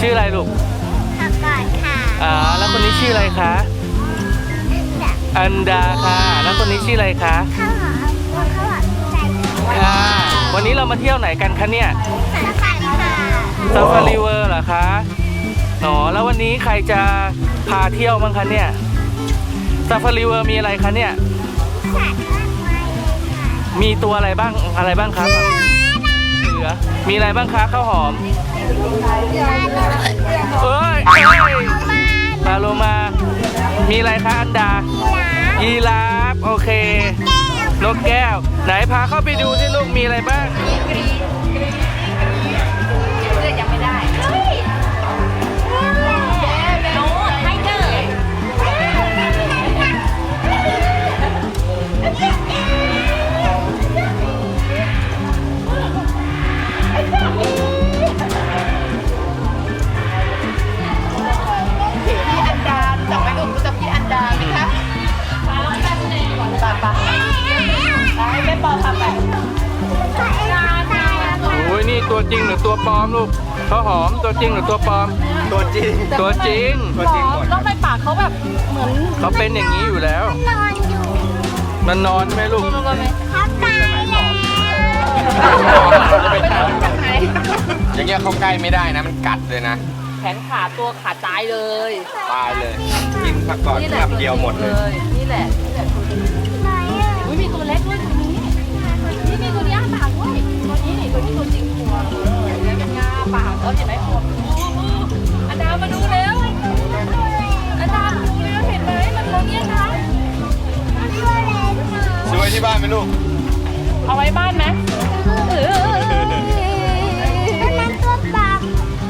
ชื่ออะไรลูกขอบก่อนค่ะอ่าแล้วคนนี้ชื่ออะไรคะ อันดาค่ะ แล้วคนนี้ชื่ออะไรคะข้าวหอมข้าวหอมใจค่ะ วันนี้เรามาเที่ยวไหนกันคะเนี่ยสาขาค่ะซาฟารีเวอร์เหรอคะอ๋อแล้ววันนี้ใครจะพาเที่ยวบ้างคะเนี่ยซาฟารีเวอร์มีอะไรคะเนี่ย สัตว์มากมายเลยค่ะมีตัวอะไรบ้างอะไรบ้างครับ เสือ มีอะไรบ้างคะข้าวหอม เอ้ยเอ้ยปลาโลมา มีอะไรคะอันดา ยีราฟ โอเค นกแก้ว ไหนพาเข้าไปดูที่ลูกมีอะไรบ้าง ตัวจริงหรือตัวปลอมลูกข้าวหอมตัวจริงหรือตัวปลอม ตัวจริง ตัวจริง ตัวจริงหมดแล้วไปปากเขาแบบเหมือนเขาเป็นอย่างนี้อยู่แล้วนอนอยู่มันนอนใช่ไหมลูกรู้ไหมทับตายแล้วไปนอนจากไหนอย่างเงี้ยเข้าใกล้ไม่ได้นะมันกัดเลยนะแขนขาตัวขาตายเลยตายเลยกินผักก่อนแคบเดียวหมดเลย นี่แหละนี่แหละตัวนี้ไหนอะอุ้ยมีตัวเล็กด้วยตัวนี้นี่มีตัวนี้อ้าปากด้วย ล็กงาปากเขาเห็นไหมโอ้โหอันดามาดูเร็วอันดามาดูเร็วเห็นไหมมันตัวเนี้ยนะตัวเล็กหน่อยซื้อไว้ที่บ้านไหมลูก เอาไว้บ้านไหมเออแล้วนั่นตัวปลา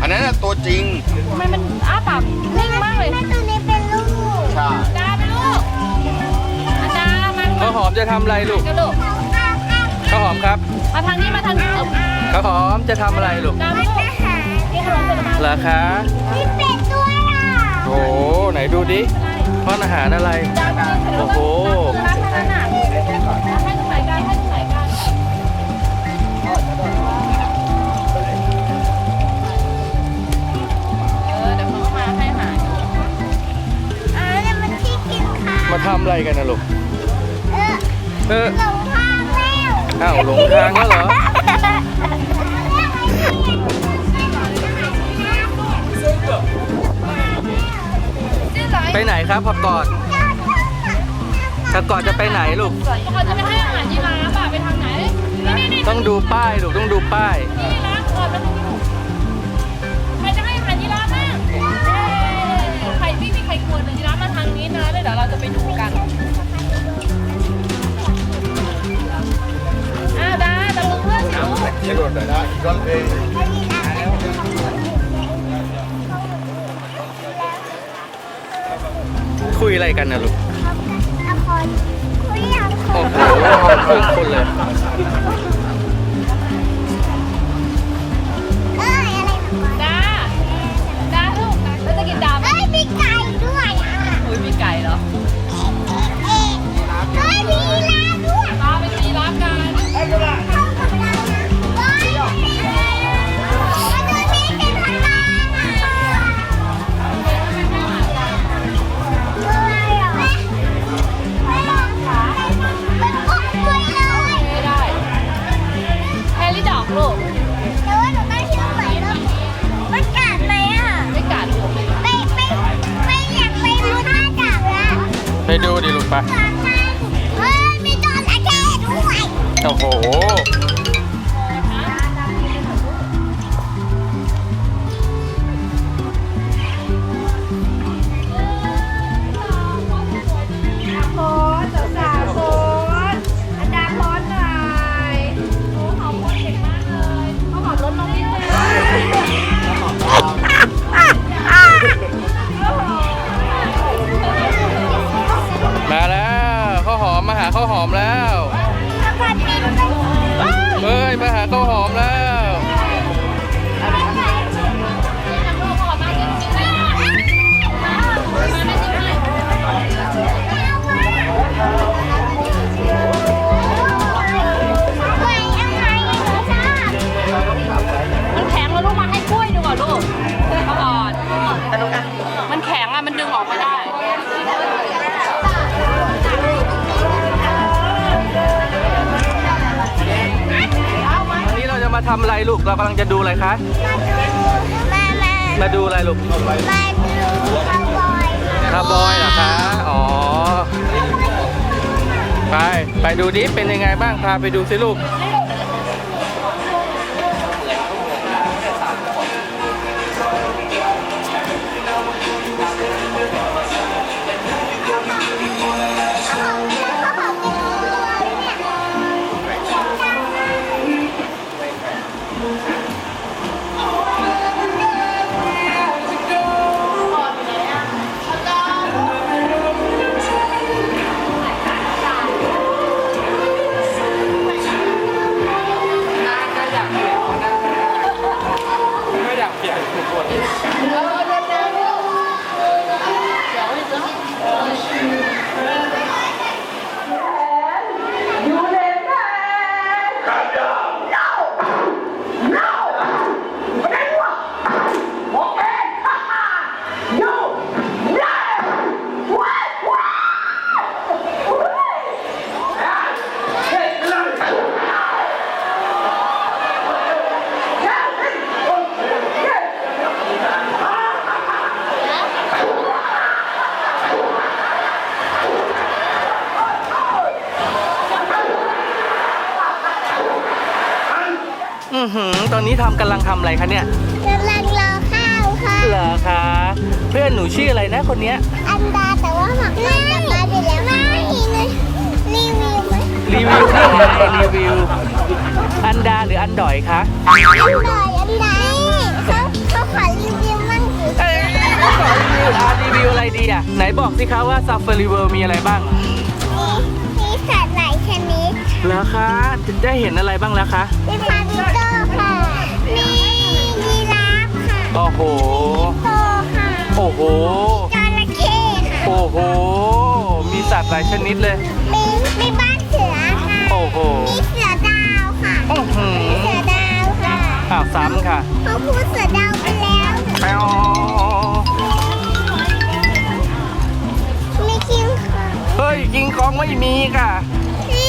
อันนั้นน่ะตัวจริง ทำไมมันอ้าปากนิ่งมากเลยแม่ตัวนี้เป็นลูกใช่ อันดาไปลูกอันดามาข้าวหอมจะทำอะไรลูกกระโดดข้าวหอมครับมาทางนี้มาทางนี้เออข้าวหอมจะทำอะไรลูกดาลูก รอคะมีเป็ดด้วยอะโอ้โหไหนดูดิป้อนอาหารอะไรดาไปเลยโอ้โหมาทางนั้นน่ะให้ตรงไหนกันให้ตรงไหนกันเออเดี๋ยวเขาก็มาให้อาหารอ่านี่มันที่กินข้าวมาทำอะไรกันนะลูกเออเออหลงทางแล้ว อ้าวหลงทางแล้วเหรอ ไปไหนครับผักกอดผักกอดจะไปไหนลูกก่อนก่อนจะไปให้อาหารยีราฟอะไปทางไหนนี่นี่นี่ต้องดูป้ายลูกต้องดูป้ายนี่นะก่อนไปทางนี้ใครจะให้อาหารยีราฟบ้างเย้ใครไม่มีใครกลัวเลยยีราฟมาทางนี้นะแล้วเดี๋ยวเราจะไปดูกันอ้าวดาตะลุงเพื่อนสิลูกกระโดดเลยนะก็เอง คุยอะไรกันนะลูกละครคุยยังโอ้โหครึ่งคนเลย ไป เฮ้ย มีจระเข้ด้วย โอ้โห ทำอะไรลูก เรากำลังจะดูอะไรคะ มามามาดูอะไรลูกมาดูคาวบอยคาร์บอยเหรอคะ อ๋อ ไป ไปดูดิเป็นยังไงบ้าง พาไปดูสิลูกไนนี้ทำกำลังทำอะไรคะเนี่ยกำลังรอข้าวค่ะ เหรอคะเพื่อนหนูชื่ออะไรนะคนเนี้ย อันดาแต่ว่าหมักไม่กลับมาไปแล้วไม่เลยรีวิวไหมรีวิวนี่ไงรีวิว อันดาหรืออันดอยคะอันดาอันดานี่เขาเขาขอรีวิวมั่งสิเอ้ยขอรีวิวอะรีวิวอะไรดีอะไหนบอกสิคะว่าซ a ฟ a รีเวิลมีอะไรบ้างมีมีสัตว์หลายชนิดแล้วคะจะได้เห็นอะไรบ้างแล้วคะ มีฟลามิงโก้ อ้โห โตค่ะโอ้โห จระเข้ค่ะ โอ้โห มีสัตว์หลายชนิดเลย มีมีบ้านเสือค่ะ โอ้โหมีเสือดาวค่ะ อื้อหือมีเสือดาวค่ะอ้าวซ้ำค่ะเขาพูดเสือดาวไปแล้ว แป๊วมีคิงค่ะเฮ้ยกิงคองไม่มีค่ะ มี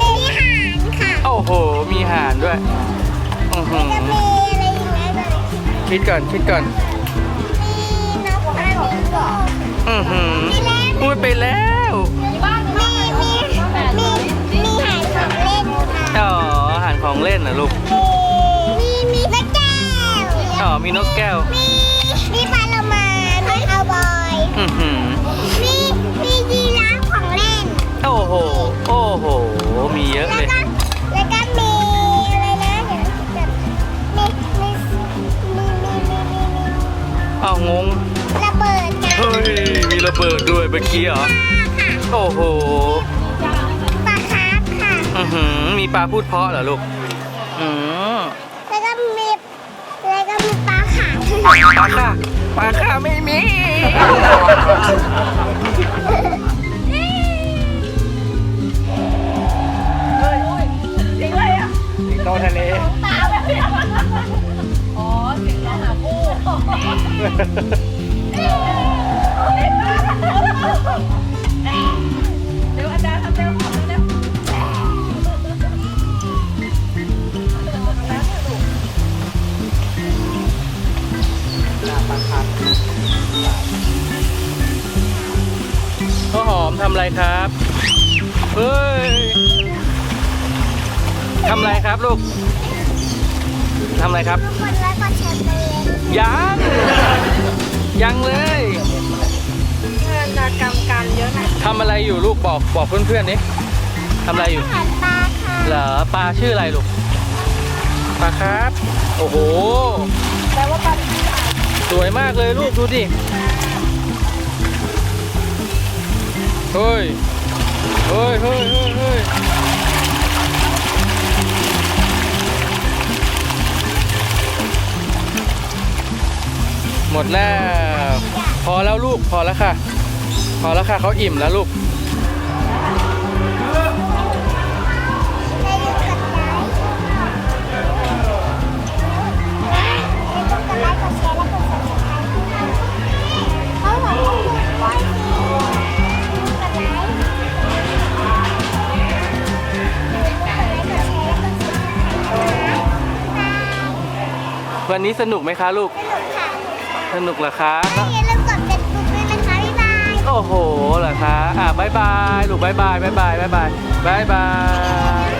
มีห่านค่ะ โอ้โห มีห่านด้วย อื้อหือ จะมี คิดก่อนคิดก่อนมีนกฟลามิงโก้อือหือพูดไปแล้วมีมีมีมีหายของเล่นค่ะอ๋ออาหารของเล่นเหรอลูกมีมีนกแก้วอ๋อมีนกแก้วมีมีปลาโลมามีคาวบอยอือหือมีมียีราฟของเล่น โอ้โห โอ้โห มีเยอะแล้วเลย อ้าวงง ระเบิดกันเฮ้ย มีระเบิดด้วยเมื่อกี้เหรอค่ะโอ้โหปลาคาร์ฟค่ะ อือหือมีปลาพูดเพราะเหรอลูก อืมแล้วก็มีแล้วก็มีปลาขาวปลาค่ะ ปลาค่ะไม่มีำอะไรครับ เฮ้ยทำอะไรครับลูกทำอะไรครับคนแล้วก็เชิญไปเลยยัง ยังเลยนากรรมการเยอะหน่อยทำอะไรอยู่ลูกบอกบอกเพื่อนๆนี่ทำอะไรอยู่อาหารปลาค่ะเหรอปลาชื่ออะไรลูกปลาครับ โอ้โห แปลว่าปลา สวยมากเลยลูกดูดิ เฮ้ย เฮ้ยเฮ้ยเฮ้ยเฮ้ยหมดแล้ว พอแล้วลูก พอแล้วค่ะ พอแล้วค่ะเขาอิ่มแล้วลูก วันนี้สนุกไหมคะลูก สนุกค่ะสนุกเหรอคะ อย่าลืมกดเป็นปุ๊บด้วยนะคะ บ๊ายบาย โอ้โหเหรอคะ อะบายบาย ลูกบายบายบายบายบายบายบายบาย